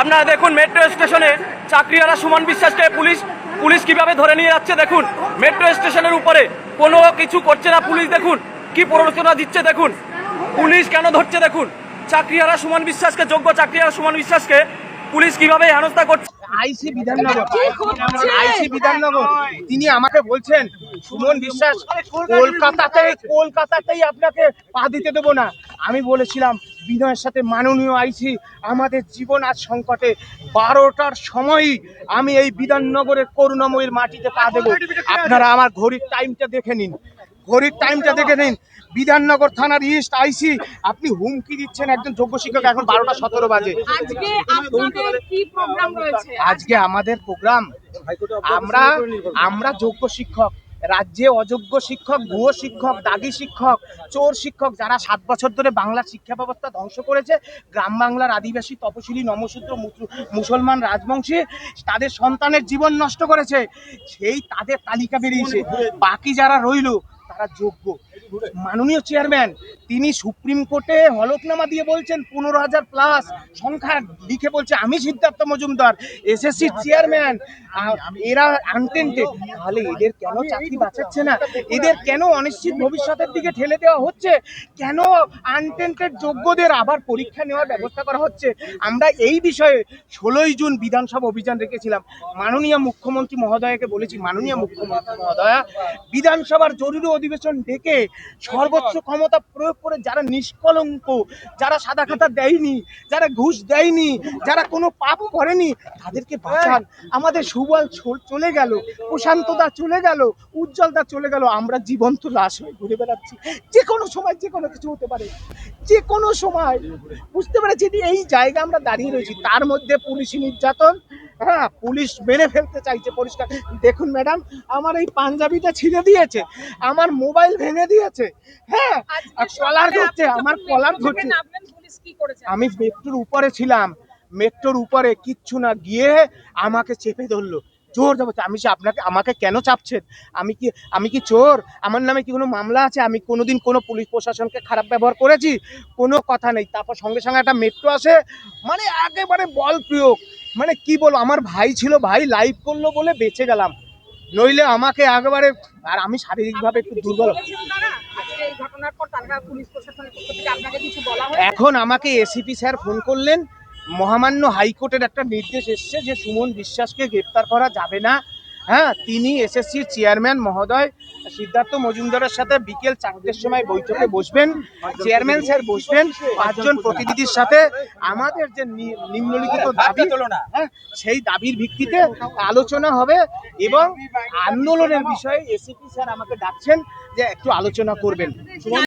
আপনারা দেখুন মেট্রো স্টেশনে চাকরিওয়ালা সুমন বিশ্বাসকে পুলিশ পুলিশ কীভাবে ধরে নিয়ে যাচ্ছে দেখুন। মেট্রো স্টেশনের উপরে কোনো কিছু করছে না পুলিশ, দেখুন। কি প্ররোচনা দিচ্ছে দেখুন। পুলিশ কেন ধরছে দেখুন। চাকরিওয়ালা সুমন বিশ্বাসকে, যোগ্য চাকরিওয়ালা সুমন বিশ্বাসকে পুলিশ কীভাবে হেনস্থা করছে? আইসি বিধাননগর? আইসি বিধাননগর। তিনি আমাকে বলছেন সুমন বিশ্বাস কলকাতাতে কলকাতাতেই আপনাকে পা দিতে দেবো না। আমি বলেছিলাম বিনয়ের সাথে মাননীয় আইসি আমাদের জীবন আজ সংকটে। বারোটার সময়ই আমি এই বিধাননগরের করুণাময়ীর মাটিতে পা দেবো। আপনারা আমার ঘড়ির টাইমটা দেখে নিন। ঘড়ির টাইমটা দেখে নিন। বিধাননগর থানার ইস্ট আইসি আপনি হুমকি দিচ্ছেন একজন যোগ্য শিক্ষক এখন বারোটা সতেরো বাজে। আজকে কি প্রোগ্রাম রয়েছে? আজকে আমাদের প্রোগ্রাম আমরা আমরা যোগ্য শিক্ষক রাজ্যে অযোগ্য শিক্ষক ভুয়ো শিক্ষক দাগি শিক্ষক চোর শিক্ষক যারা সাত বছর ধরে বাংলার শিক্ষা ব্যবস্থা ধ্বংস করেছে গ্রাম বাংলার আদিবাসী তপশিলি মুসু- মুসলমান রাজবংশী তাদের সন্তানের জীবন নষ্ট করেছে সেই তাদের তালিকা বেরিয়েছে। বাকি যারা রইল তারা যোগ্য। মাননীয় চেয়ারম্যান তিনি সুপ্রিম কোর্টে হলফনামা দিয়ে বলছেন, পনেরো হাজার প্লাস সংখ্যা লিখে বলছে আমি সিদ্ধার্থ মজুমদার এসএসসি চেয়ারম্যান এরা আনটেন্টেড তাহলে এদের কেন চাকরি বাঁচাচ্ছে না? এদের কেন অনিশ্চিত ভবিষ্যতের দিকে ঠেলে দেওয়া হচ্ছে? কেন আনটেন্টেড যোগ্যদের আবার পরীক্ষা নেওয়ার ব্যবস্থা করা হচ্ছে? আমরা এই বিষয়ে ষোলোই জুন বিধানসভা অভিযান রেখেছিলাম। মাননীয় মুখ্যমন্ত্রী মহোদয়কে বলেছি, মাননীয় মুখ্যমন্ত্রী মহোদয়া, বিধানসভার জরুরি অধিবেশন ডেকে সর্বোচ্চ ক্ষমতা প্রয়োগ করে যারা নিষ্কলঙ্ক যারা সাদা খাতা দেয়নি যারা ঘুষ দেয়নি যারা কোনো পাপ করেনি তাদেরকে বাঁচান। আমাদের সুবল চলে গেল প্রশান্তদা চলে গেল উজ্জ্বলদা চলে গেল আমরা জীবন্ত লাশ হয়ে ঘুরে বেড়াচ্ছি। যে কোনো সময় যে কোনো কিছু হতে পারে। যে কোনো সময়। বুঝতে পেরেছি এই জায়গা আমরা দাঁড়িয়ে রয়েছি। তার মধ্যে পুলিশি নির্যাতন হ্যাঁ পুলিশ মেরে ফেলতে চাইছে পরিষ্কার। দেখুন ম্যাডাম আমার এই পাঞ্জাবিটা ছিঁড়ে দিয়েছে আমার মোবাইল ভেঙে দিয়েছে। হ্যাঁ আর কলার ধরছে আমার কলার ধরছে। আমি মেট্রোর উপরে ছিলাম মেট্রোর উপরে কিচ্ছু না গিয়ে আমাকে চেপে ধরলো। চোর যাব আমি আপনাকে আমাকে কেন চাপছেন? আমি কি আমি কি চোর? আমার নামে কি কোনো মামলা আছে? আমি কোনোদিন কোনো পুলিশ প্রশাসনকে খারাপ ব্যবহার করেছি? কোনো কথা নেই। তারপর সঙ্গে সঙ্গে একটা মেট্রো আসে মানে একেবারে বল প্রয়োগ। মানে কি বলব, আমার ভাই ছিল, ভাই লাইভ করল বলে বেঁচে গেলাম। নইলে আমাকে একবারে, আর আমি শারীরিকভাবে একটু দুর্বল। এখন আমাকে এসিপি স্যার ফোন করলেন। মহামান্য হাইকোর্টের একটা নির্দেশ এসছে যে সুমন বিশ্বাসকে গ্রেপ্তার করা যাবে না। হ্যাঁ তিনি এসএসসির চেয়ারম্যান মহোদয় সিদ্ধার্থ মজুমদারের সাথে বিকেল চারটের সময় বৈঠকে বসবেন। চেয়ারম্যান স্যার বসবেন পাঁচজন প্রতিনিধির সাথে। আমাদের যে নিম্নলিখিত দাবি হ্যাঁ সেই দাবির ভিত্তিতে আলোচনা হবে এবং আন্দোলনের বিষয়ে এসিপি স্যার আমাকে ডাকছেন যে একটু আলোচনা করবেন।